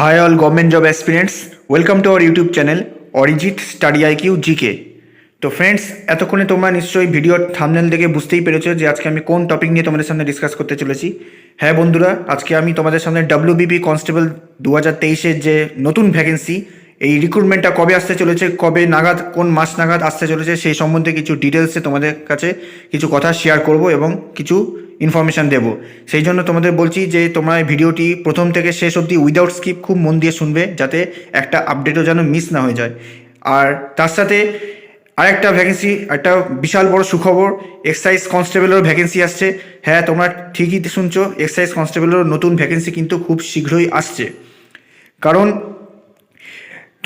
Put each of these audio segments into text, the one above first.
Hi all government job aspirants, welcome to our YouTube channel Arijit study I IQ GK তো friends এতক্ষণে তোমরা নিশ্চয়ই ভিডিওর thumbnail দেখে বুঝতেই পেরেছ যে আজকে আমি কোন টপিক নিয়ে তোমাদের সামনে ডিসকাস করতে চলেছি। হ্যাঁ বন্ধুরা আজকে আমি তোমাদের সামনে ডাব্লিউবিপি কনস্টেবল দু হাজার তেইশের যে নতুন ভ্যাকেন্সি এই রিক্রুটমেন্টটা কবে আসতে চলেছে কবে নাগাদ কোন মাস নাগাদ আসতে চলেছে সেই সম্বন্ধে কিছু ডিটেলসে তোমাদের কাছে কিছু কথা শেয়ার করব এবং কিছু ইনফরমেশান দেব। সেই জন্য তোমাদের বলছি যে তোমরা এই ভিডিওটি প্রথম থেকে শেষ অবধি উইদাউট স্কিপ খুব মন দিয়ে শুনবে, যাতে একটা আপডেটও যেন মিস না হয়ে যায়। আর তার সাথে আরেকটা ভ্যাকেন্সি একটা বিশাল বড় সুখবর এক্সাইজ কনস্টেবলেরও ভ্যাকেন্সি আসছে। হ্যাঁ তোমরা ঠিকই শুনছো এক্সাইজ কনস্টেবলেরও নতুন ভ্যাকেন্সি কিন্তু খুব শীঘ্রই আসছে। কারণ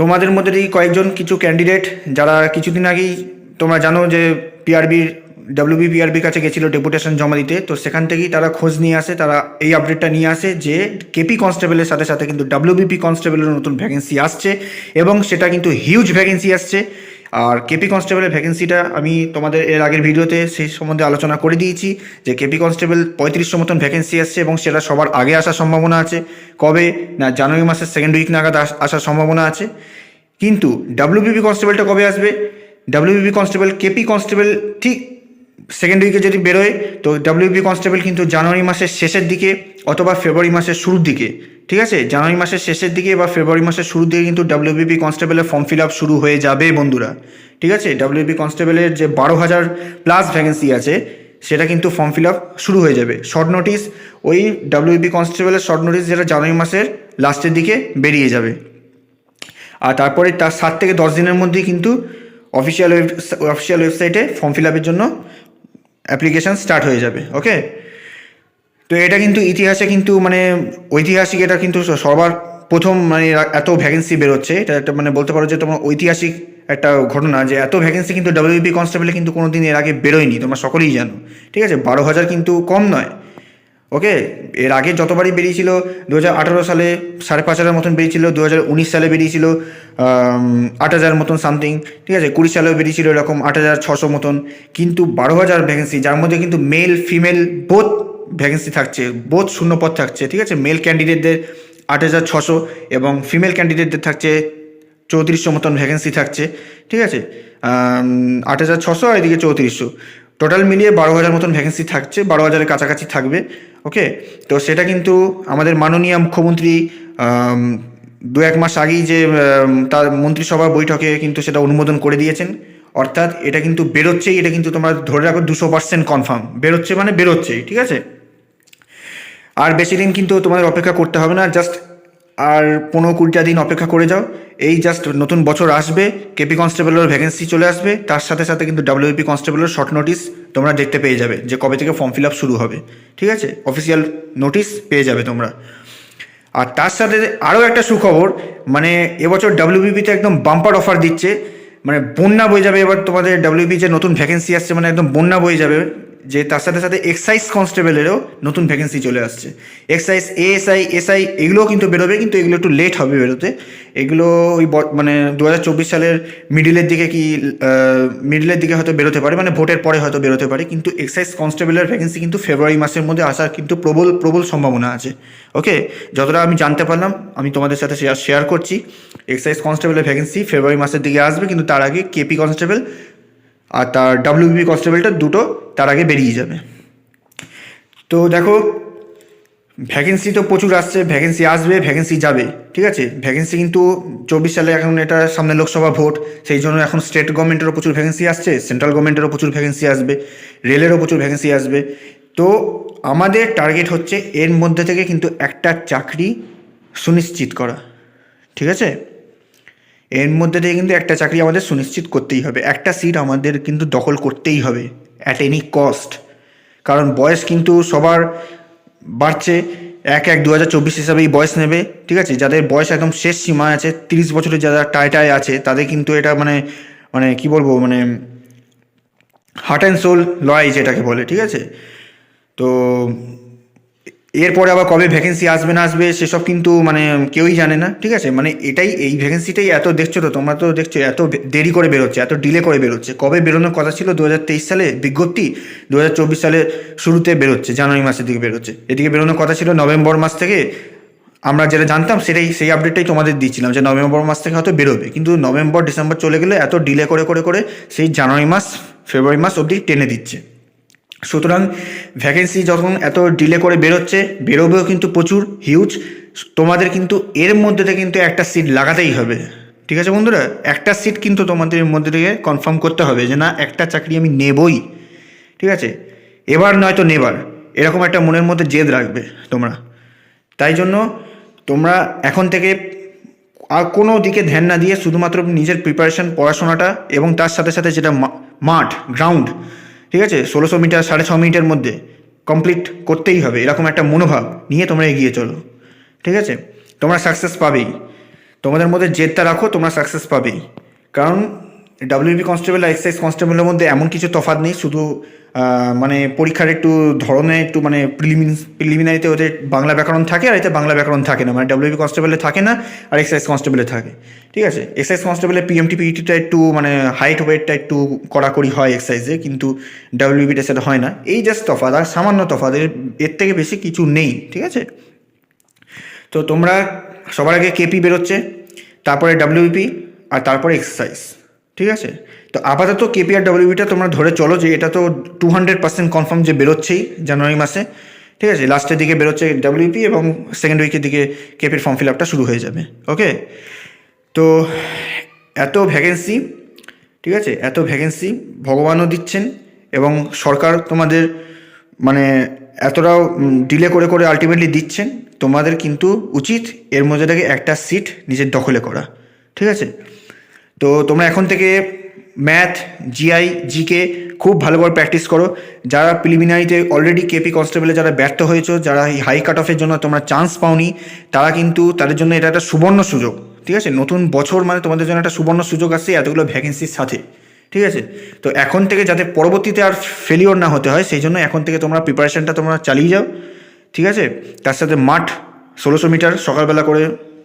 তোমাদের মধ্যে কয়েকজন কিছু ক্যান্ডিডেট যারা কিছুদিন আগেই তোমরা জানো যে পিআরবির ডাব্লিউবি পিআরবির কাছে গেছিল ডেপুটেশন জমা দিতে, তো সেখান থেকেই তারা খোঁজ নিয়ে আসে, তারা এই আপডেটটা নিয়ে আসে যে কেপি কনস্টেবলের সাথে সাথে কিন্তু ডাব্লিউবিপি কনস্টেবলের নতুন ভ্যাকেন্সি আসছে এবং সেটা কিন্তু হিউজ ভ্যাকেন্সি আসছে। আর কেপি কনস্টেবলের ভ্যাকেন্সিটা আমি তোমাদের এর আগের ভিডিওতে সেই সম্বন্ধে আলোচনা করে দিয়েছি যে কেপি কনস্টেবল পঁয়ত্রিশশো মতন ভ্যাকেন্সি আসছে এবং সেটা সবার আগে আসার সম্ভাবনা আছে। কবে? না, জানুয়ারি মাসের সেকেন্ড উইক নাগাদ আস- আসার সম্ভাবনা আছে। কিন্তু ডাব্লিউবিপি কনস্টেবলটা কবে আসবে? ডাব্লিউবিপি কনস্টেবল কেপি কনস্টেবল ঠিক সেকেন্ড উইকে যদি বেরোয়, তো ডাব্লিউবি কনস্টেবল কিন্তু জানুয়ারি মাসের শেষের দিকে অথবা ফেব্রুয়ারি মাসের শুরুর দিকে, ঠিক আছে? জানুয়ারি মাসের শেষের দিকে বা ফেব্রুয়ারি মাসের শুরুর দিকে কিন্তু ডাব্লিউবিপি কনস্টেবলের ফর্ম ফিল আপ শুরু হয়ে যাবে বন্ধুরা, ঠিক আছে? ডাব্লিউবি কনস্টেবলের যে বারো হাজার প্লাস ভ্যাকেন্সি আছে, সেটা কিন্তু ফর্ম ফিল আপ শুরু হয়ে যাবে। শর্ট নোটিস ওই ডাব্লিউবি কনস্টেবলের শর্ট নোটিস যেটা জানুয়ারি মাসের লাস্টের দিকে বেরিয়ে যাবে। আর তারপরে তার সাত থেকে দশ দিনের মধ্যেই কিন্তু অফিসিয়াল ওয়েব অফিসিয়াল ওয়েবসাইটে ফর্ম ফিল আপের জন্য অ্যাপ্লিকেশান স্টার্ট হয়ে যাবে ওকে তো এটা কিন্তু ইতিহাসে কিন্তু মানে ঐতিহাসিক এটা কিন্তু সবার প্রথম মানে এত ভ্যাকেন্সি বেরোচ্ছে। এটা একটা মানে বলতে পারো যে তোমার ঐতিহাসিক একটা ঘটনা যে এত ভ্যাকেন্সি কিন্তু ডাব্লিউবি কনস্টেবলে কিন্তু কোনো দিন এর আগে বেরোয়নি, তোমরা সকলেই জানো। ঠিক আছে? বারো হাজার কিন্তু কম নয়। ওকে, এর আগে যতবারই বেরিয়েছিল দু হাজার আঠারো সালে সাড়ে পাঁচ হাজার মতন বেরিয়েছিল দু হাজার উনিশ সালে বেরিয়েছিল আট হাজার মতন সামথিং ঠিক আছে? কুড়ি সালেও বেরিয়েছিল এরকম আট হাজার ছশো মতন, কিন্তু বারো হাজার ভ্যাকেন্সি যার মধ্যে কিন্তু মেল ফিমেল বোধ ভ্যাকেন্সি থাকছে বোথ শূন্যপদ থাকছে, ঠিক আছে? মেল ক্যান্ডিডেটদের আট হাজার ছশো এবং ফিমেল ক্যান্ডিডেটদের থাকছে চৌত্রিশশো মতন ভ্যাকেন্সি থাকছে, ঠিক আছে? আট হাজার ছশো আর এদিকে চৌত্রিশশো। টোটাল মিলিয়ে বারো হাজার মতন ভ্যাকেন্সি থাকছে, বারো হাজারের কাছাকাছি থাকবে ওকে তো সেটা কিন্তু আমাদের মাননীয় মুখ্যমন্ত্রী দু এক মাস আগেই যে তার মন্ত্রিসভার বৈঠকে কিন্তু সেটা অনুমোদন করে দিয়েছেন। অর্থাৎ এটা কিন্তু বেরোচ্ছেই, এটা কিন্তু তোমরা ধরে রাখো দুশো পার্সেন্ট কনফার্ম বেরোচ্ছে মানে বেরোচ্ছেই, ঠিক আছে? আর বেশি দিন কিন্তু তোমাদের অপেক্ষা করতে হবে না জাস্ট আর পনেরো কুড়িটা দিন অপেক্ষা করে যাও। এই জাস্ট নতুন বছর আসবে কেপি কনস্টেবলের ভ্যাকেন্সি চলে আসবে। তার সাথে সাথে কিন্তু ডাব্লিউপি কনস্টেবলের শর্ট নোটিস তোমরা দেখতে পেয়ে যাবে যে কবে থেকে ফর্ম ফিল আপ শুরু হবে। ঠিক আছে? অফিসিয়াল নোটিস পেয়ে যাবে তোমরা। আর তার সাথে আরও একটা সুখবর মানে এবছর ডাব্লিউবিপিতে একদম বাম্পার অফার দিচ্ছে। মানে বন্যা বয়ে যাবে, এবার তোমাদের ডাব্লিউবি যে নতুন ভ্যাকেন্সি আসছে মানে একদম বন্যা বয়ে যাবে। যে তার সাথে সাথে এক্সাইজ কনস্টেবলেরও নতুন ভ্যাকেন্সি চলে আসছে। এক্সাইজ এএসআই এসআই এগুলোও কিন্তু বেরোবে, কিন্তু এগুলো একটু লেট হবে বেরোতে। এগুলো ওই মানে দু হাজার চব্বিশ সালের মিডিলের দিকে কি মিডিলের দিকে হয়তো বেরোতে পারে মানে ভোটের পরে হয়তো বেরোতে পারে, কিন্তু এক্সাইজ কনস্টেবলের ভ্যাকেন্সি কিন্তু ফেব্রুয়ারি মাসের মধ্যে আসার কিন্তু প্রবল প্রবল সম্ভাবনা আছে। ওকে যতটা আমি জানতে পারলাম, আমি তোমাদের সাথে শেয়ার শেয়ার করছি। এক্সাইজ কনস্টেবলের ভ্যাকেন্সি ফেব্রুয়ারি মাসের দিকে আসবে, কিন্তু তার আগে কেপি কনস্টেবল আর তার ডাব্লিউবি কনস্টেবলটা দুটো তার আগে বেরিয়ে যাবে। তো দেখো ভ্যাকেন্সি তো প্রচুর আসছে ভ্যাকেন্সি আসবে ভ্যাকেন্সি যাবে, ঠিক আছে? ভ্যাকেন্সি কিন্তু চব্বিশ সালে এখন এটা সামনে লোকসভা ভোট, সেই জন্য এখন স্টেট গভর্নমেন্টেরও প্রচুর ভ্যাকেন্সি আসছে সেন্ট্রাল গভর্নমেন্টেরও প্রচুর ভ্যাকেন্সি আসবে রেলেরও প্রচুর ভ্যাকেন্সি আসবে। তো আমাদের টার্গেট হচ্ছে এর মধ্যে থেকে কিন্তু একটা চাকরি সুনিশ্চিত করা, ঠিক আছে? এর মধ্যে থেকে কিন্তু একটা চাকরি আমাদের সুনিশ্চিত করতেই হবে। একটা সিট আমাদের কিন্তু দখল করতেই হবে অ্যাট এনি কস্ট কারণ বয়স কিন্তু সবার বাড়ছে। এক এক দু হাজার চব্বিশ হিসাবেই বয়স নেবে, ঠিক আছে? যাদের বয়স একদম শেষ সীমা আছে, তিরিশ বছরের যারা টায় আছে, তাদের কিন্তু এটা মানে মানে কি বলব মানে হার্ট অ্যান্ড সোল লড়াই যেটাকে বলে, ঠিক আছে? তো এরপরে আবার কবে ভ্যাকেন্সি আসবে না আসবে, সেসব কিন্তু মানে কেউই জানে না, ঠিক আছে? মানে এটাই, এই ভ্যাকেন্সিটাই এত দেখছ তো, তোমরা তো দেখছ এত দেরি করে বেরোচ্ছে, এত ডিলে করে বেরোচ্ছে। কবে বেরোনোর কথা ছিল? দু হাজার তেইশ সালে বিজ্ঞপ্তি দু হাজার চব্বিশ সালে শুরুতে বেরোচ্ছে, জানুয়ারি মাসের দিকে বেরোচ্ছে। এদিকে বেরোনোর কথা ছিল নভেম্বর মাস থেকে, আমরা যেটা জানতাম সেটাই, সেই আপডেটটাই তোমাদের দিচ্ছিলাম যে নভেম্বর মাস থেকে হয়তো বেরোবে। কিন্তু নভেম্বর, ডিসেম্বর চলে গেলে এত ডিলে করে করে করে, সেই জানুয়ারি মাস, ফেব্রুয়ারি মাস অবধি টেনে দিচ্ছে। সুতরাং ভ্যাকেন্সি যখন এত ডিলে করে বেরোচ্ছে, বেরোবেও কিন্তু প্রচুর হিউজ তোমাদের কিন্তু এর মধ্যে থেকে কিন্তু একটা সিট লাগাতেই হবে। ঠিক আছে বন্ধুরা? একটা সিট কিন্তু তোমাদের মধ্যে থেকে কনফার্ম করতে হবে যে না, একটা চাকরি আমি নেবই। ঠিক আছে? এবার নয়তো নেবার। এরকম একটা মনের মধ্যে জেদ রাখবে তোমরা। তাই জন্য তোমরা এখন থেকে আর কোনো দিকে ধ্যান না দিয়ে শুধুমাত্র নিজের প্রিপারেশন পড়াশোনাটা এবং তার সাথে সাথে যেটা মাঠ গ্রাউন্ড ঠিক আছে? ষোলোশো মিটার, সাড়ে ছ মিনিটের মধ্যে কমপ্লিট করতেই হবে। এরকম একটা মনোভাব নিয়ে তোমরা এগিয়ে চলো। ঠিক আছে? তোমরা সাকসেস পাবেই। তোমাদের মধ্যে জেদটা রাখো, তোমরা সাকসেস পাবেই। কারণ ডাব্লিউবি কনস্টেবল আর এক্সাইজ কনস্টেবলের মধ্যে এমন কিছু তফাত নেই, শুধু মানে পরীক্ষার একটু ধরনের একটু মানে প্রিলিমিন প্রিলিমিনারিতে ওদের বাংলা ব্যাকরণ থাকে আর এতে বাংলা ব্যাকরণ থাকে না। মানে ডাব্লিউবি কনস্টেবলে থাকে না আর এক্সাইজ কনস্টেবলে থাকে। ঠিক আছে? এক্সাইজ কনস্টেবলের পিএমটি পিইটিটা একটু মানে হাইট ওয়েটটা একটু কড়াকড়ি হয় এক্সাইজে কিন্তু ডাব্লিউবিটা সেটা হয় না। এই জাস্ট তফাৎ আর সামান্য এর এর থেকে বেশি কিছু নেই। ঠিক আছে? তো তোমরা সবার আগে কেপি বেরোচ্ছে, তারপরে ডাব্লিউপি আর তারপরে এক্সারসাইজ ঠিক আছে? তো আপাতত কেপি আর ডাব্লিউপিটা তোমরা ধরে চলো যে এটা তো টু হান্ড্রেড পার্সেন্ট কনফার্ম যে বেরোচ্ছেই জানুয়ারি মাসে। ঠিক আছে? লাস্টের দিকে বেরোচ্ছে ডাব্লিউপি এবং সেকেন্ড উইকের দিকে কেপির ফর্ম ফিল আপটা শুরু হয়ে যাবে। ওকে তো এত ভ্যাকেন্সি ঠিক আছে? এত ভ্যাকেন্সি ভগবানও দিচ্ছেন এবং সরকার তোমাদের মানে এতটাও ডিলে করে করে আলটিমেটলি দিচ্ছেন। তোমাদের কিন্তু উচিত এর মধ্যে থেকে একটা সিট নিজের দখলে করা। ঠিক আছে? তো তোমরা এখন থেকে ম্যাথ জিআই জিকে খুব ভালোভাবে প্র্যাকটিস করো। যারা প্রিলিমিনারিতে অলরেডি কেপি কনস্টেবলে যারা ব্যর্থ হয়েছো, যারা এই হাই কাট অফের জন্য তোমরা চান্স পাওনি, তারা কিন্তু তাদের জন্য এটা একটা সুবর্ণ সুযোগ, ঠিক আছে? নতুন বছর মানে তোমাদের জন্য একটা সুবর্ণ সুযোগ আসছে এতগুলো ভ্যাকেন্সির সাথে, ঠিক আছে? তো এখন থেকে যাতে পরবর্তীতে আর ফেলিওর না হতে হয়, সেই জন্য এখন থেকে তোমরা প্রিপারেশনটা তোমরা চালিয়ে যাও, ঠিক আছে? তার সাথে মাঠ, ষোলোশো মিটার সকালবেলা করে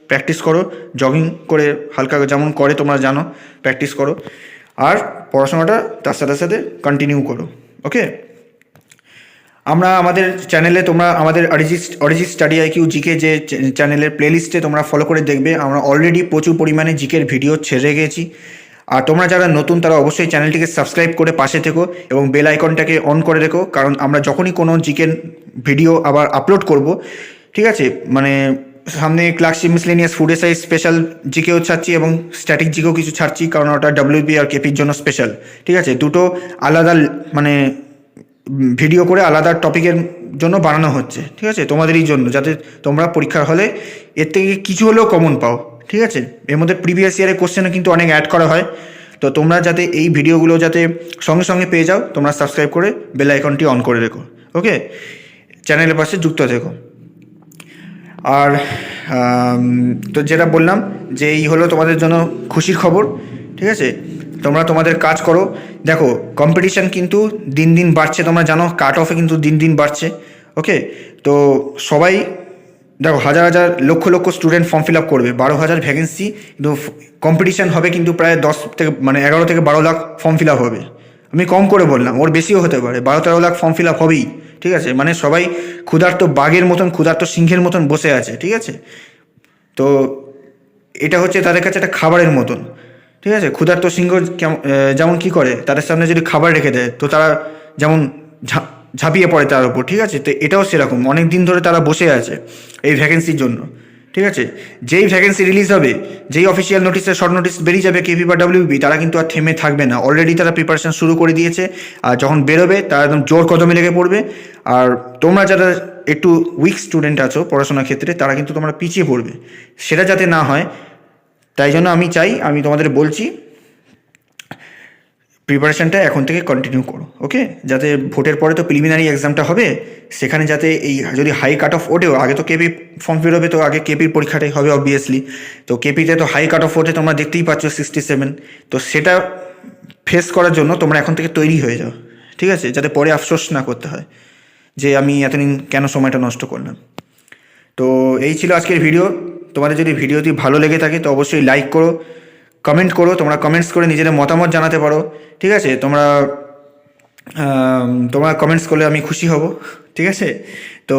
প্র্যাকটিস করো, জগিং করে হালকা যেমন করে তোমরা জানো, প্র্যাকটিস করো। আর পড়াশোনাটা তার সাথে সাথে কন্টিনিউ করো ওকে আমরা আমাদের চ্যানেলে তোমরা আমাদের Arijit Arijit study IQ GK যে চ্যানেলের প্লেলিস্টে তোমরা ফলো করে দেখবে, আমরা অলরেডি প্রচুর পরিমাণে জিকের ভিডিও ছেড়ে গেছি। আর তোমরা যারা নতুন, তারা অবশ্যই চ্যানেলটিকে সাবস্ক্রাইব করে পাশে থেকো এবং বেল আইকনটাকে অন করে রেখো, কারণ আমরা যখনই কোনো জিকের ভিডিও আবার আপলোড করব, ঠিক আছে? মানে সামনে classic miscellaneous food size special জিকেও ছাড়ছি এবং স্ট্যাটিক জিকেও কিছু ছাড়ছি, কারণ ওটা ডাব্লিউবি আর কেপির জন্য স্পেশাল। ঠিক আছে? দুটো আলাদা মানে ভিডিও করে আলাদা টপিকের জন্য বানানো হচ্ছে। ঠিক আছে? তোমাদেরই জন্য, যাতে তোমরা পরীক্ষার হলে এর থেকে কিছু হলেও কমন পাও। ঠিক আছে? এর মধ্যে প্রিভিয়াস ইয়ারের কোশ্চেনও কিন্তু অনেক অ্যাড করা হয়। তো তোমরা যাতে এই ভিডিওগুলো যাতে সঙ্গে সঙ্গে পেয়ে যাও, তোমরা সাবস্ক্রাইব করে বেল আইকনটি অন করে রেখো। ওকে চ্যানেলের পাশে যুক্ত থেকো। আর তো যেটা বললাম যে এই হলো তোমাদের জন্য খুশির খবর, ঠিক আছে? তোমরা তোমাদের কাজ করো। দেখো কম্পিটিশান কিন্তু দিন দিন বাড়ছে, তোমরা জানো কাট অফে কিন্তু দিন দিন বাড়ছে ওকে তো সবাই, দেখো, হাজার হাজার lakh lakh student form fill up করবে, বারো হাজার ভ্যাকেন্সি কিন্তু কম্পিটিশান হবে কিন্তু প্রায় দশ থেকে মানে এগারো থেকে বারো লাখ ফর্ম ফিল আপ হবে। আমি কম করে বললাম, ওর বেশিও হতে পারে, বারো তেরো লাখ ফর্ম ফিল আপ হবেই। ঠিক আছে? মানে সবাই ক্ষুধার্ত বাঘের মতন, ক্ষুধার্ত সিংহের মতন বসে আছে, ঠিক আছে? তো এটা হচ্ছে তাদের কাছে একটা খাবারের মতন, ঠিক আছে? ক্ষুধার্ত সিংহ যেমন কি করে, তাদের সামনে যদি খাবার রেখে দেয়, তো তারা যেমন ঝাঁপিয়ে পড়ে তার উপর, ঠিক আছে? তো এটাও সেরকম অনেক দিন ধরে তারা বসে আছে এই ভ্যাকেন্সির জন্য। ঠিক আছে? যেই ভ্যাকেন্সি রিলিজ হবে, যেই অফিসিয়াল নোটিসে শর্ট নোটিস বেরিয়ে যাবে কেপি বা ডাব্লিউবি তারা কিন্তু আর থেমে থাকবে না। অলরেডি তারা প্রিপারেশন শুরু করে দিয়েছে। আর যখন বেরোবে, তারা একদম জোর কদমে লেগে পড়বে। আর তোমরা যারা একটু উইক স্টুডেন্ট আছো পড়াশোনার ক্ষেত্রে, তারা কিন্তু তোমরা পিছিয়ে পড়বে। সেটা যাতে না হয়, তাই জন্য আমি চাই, আমি তোমাদের বলছি প্রিপারেশনটা এখন থেকে কন্টিনিউ করো ওকে যাতে ভোটের পরে তো প্রিলিমিনারি এক্সামটা হবে, সেখানে যাতে এই যদি হাই কাট অফ ওঠেও, আগে তো কেপি ফর্ম ফিল হবে, তো আগে কেপির পরীক্ষাটাই হবে অবভিয়াসলি তো কেপিতে তো হাই কাট অফ ওঠে, তোমরা দেখতেই পাচ্ছ সিক্সটি সেভেন তো সেটা ফেস করার জন্য তোমরা এখন থেকে তৈরি হয়ে যাও, ঠিক আছে? যাতে পরে আফসোস না করতে হয় যে আমি এতদিন কেন সময়টা নষ্ট করলাম। তো এই ছিল আজকের ভিডিও তোমাদের যদি ভিডিওটি ভালো লেগে থাকে, তো অবশ্যই লাইক করো। কমেন্ট করো, তোমরা কমেন্টস করে নিজেদের মতামত জানাতে পারো, ঠিক আছে? তোমরা তোমরা কমেন্টস করলে আমি খুশি হব, ঠিক আছে? তো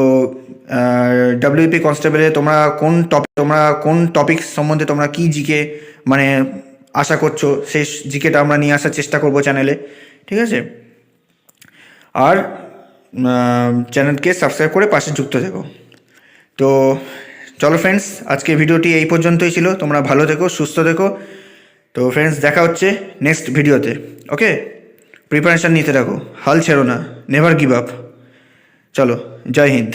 ডাব্লিউপি কনস্টেবলে তোমরা কোন টপিক তোমরা কোন টপিক সম্বন্ধে তোমরা কি জিকে মানে আশা করছ, সেই জিকেটা আমরা নিয়ে আসার চেষ্টা করব চ্যানেলে ঠিক আছে? আর চ্যানেলকে সাবস্ক্রাইব করে পাশে যুক্ত থেকো। তো, চলো ফ্রেন্ডস আজকে ভিডিওটি এই পর্যন্তই ছিল। তোমরা ভালো থেকো, সুস্থ থেকো। তো ফ্রেন্ডস দেখা হচ্ছে নেক্সট ভিডিওতে ওকে প্রিপারেশান নিতে থাকো, হাল ছেড়ো না নেভার গিভ আপ চলো, জয় হিন্দ।